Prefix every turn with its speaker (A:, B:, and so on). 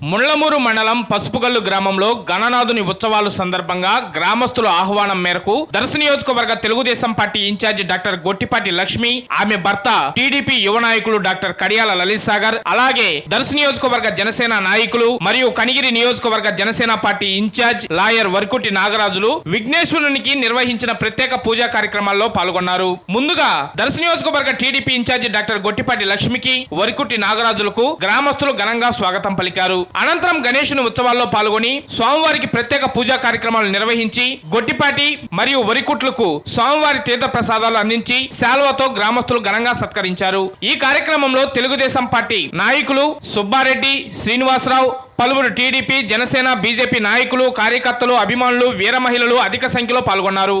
A: ముళ్ళమూరు మండలం పసుపుగల్లు గ్రామంలో గణనాథుని ఉత్సవాలు సందర్భంగా గ్రామస్తుల ఆహ్వానం మేరకు దర్శ నియోజకవర్గ Telugudesam party in-charge doctor Gottipati Lakshmi ఆమె భర్త టీడీపీ యువ నాయకులు డాక్టర్ కడియాల లలిత్ సాగర్ అలాగే దర్శ నియోజకవర్గ జనసేన నాయకులు మరియు కనిగిరి నియోజకవర్గ Janasena party in-charge lawyer Varakuti Nagarajulu విఘ్నేశ్వరునికి నిర్వహించిన ప్రత్యేక పూజా కార్యక్రమాల్లో పాల్గొన్నారు. ముందుగా దర్శ నియోజకవర్గ టీడీపీ ఇన్ఛార్జి డాక్టర్ గొట్టిపాటి లక్ష్మికి వరికుట్టి నాగరాజులకు గ్రామస్తులు ఘనంగా స్వాగతం పలికారు. అనంతరం గణేశుని ఉత్సవాల్లో పాల్గొని స్వామివారికి ప్రత్యేక పూజా కార్యక్రమాలు నిర్వహించి గొట్టిపాటి మరియు వరికుట్లకు స్వామివారి తీర్థ ప్రసాదాలు అందించి శాల్వతో గ్రామస్తులు ఘనంగా సత్కరించారు. ఈ కార్యక్రమంలో తెలుగుదేశం పార్టీ నాయకులు సుబ్బారెడ్డి శ్రీనివాసరావు పలువురు టీడీపీ జనసేన బీజేపీ నాయకులు కార్యకర్తలు అభిమానులు వీర మహిళలు అధిక సంఖ్యలో పాల్గొన్నారు.